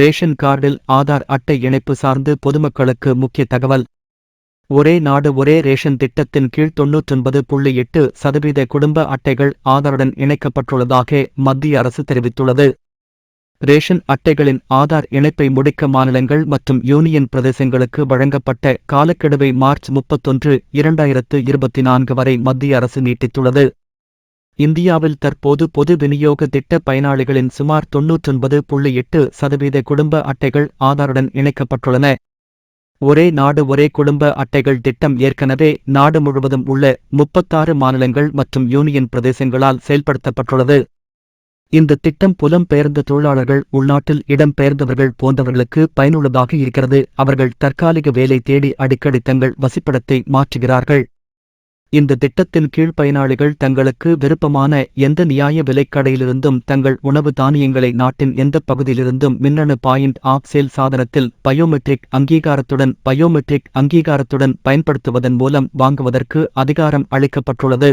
Ration கார்டில் ஆதார் அட்டை இணைப்பு சார்ந்து பொதுமக்களுக்கு முக்கிய தகவல். ஒரே நாடு ஒரே ரேஷன் திட்டத்தின் கீழ் தொன்னூற்றொன்பது புள்ளி எட்டு சதவீத குடும்ப அட்டைகள் ஆதாருடன் இணைக்கப்பட்டுள்ளதாக மத்திய அரசு தெரிவித்துள்ளது. ரேஷன் அட்டைகளின் ஆதார் இணைப்பை முடிக்க மாநிலங்கள் மற்றும் யூனியன் பிரதேசங்களுக்கு வழங்கப்பட்ட காலக்கெடுவை மார்ச் முப்பத்தொன்று இரண்டாயிரத்து இருபத்தி நான்கு வரை மத்திய அரசு நீட்டித்துள்ளது. இந்தியாவில் தற்போது பொது விநியோக திட்ட பயனாளிகளின் சுமார் தொன்னூற்றொன்பது புள்ளி எட்டு சதவீத குடும்ப அட்டைகள் ஆதாருடன் இணைக்கப்பட்டுள்ளன. ஒரே நாடு ஒரே குடும்ப அட்டைகள் திட்டம் ஏற்கனவே நாடு முழுவதும் உள்ள முப்பத்தாறு மாநிலங்கள் மற்றும் யூனியன் பிரதேசங்களால் செயல்படுத்தப்பட்டுள்ளது. இந்த திட்டம் புலம்பெயர்ந்த தொழிலாளர்கள் உள்நாட்டில் இடம்பெயர்ந்தவர்கள் போன்றவர்களுக்கு பயனுள்ளதாக இருக்கிறது. அவர்கள் தற்காலிக வேலை தேடி அடிக்கடி தங்கள் வசிப்பிடத்தை மாற்றுகிறார்கள். இந்த திட்டத்தின் கீழ் பயனாளிகள் தங்களுக்கு விருப்பமான எந்த நியாய விலைக்கடையிலிருந்தும் தங்கள் உணவு தானியங்களை நாட்டின் எந்த பகுதியிலிருந்தும் மின்னணு பாயிண்ட் ஆஃப் சேல் சாதனத்தில் பயோமெட்ரிக் அங்கீகாரத்துடன் பயோமெட்ரிக் அங்கீகாரத்துடன் பயன்படுத்துவதன் மூலம் வாங்குவதற்கு அதிகாரம் அளிக்கப்பட்டுள்ளது.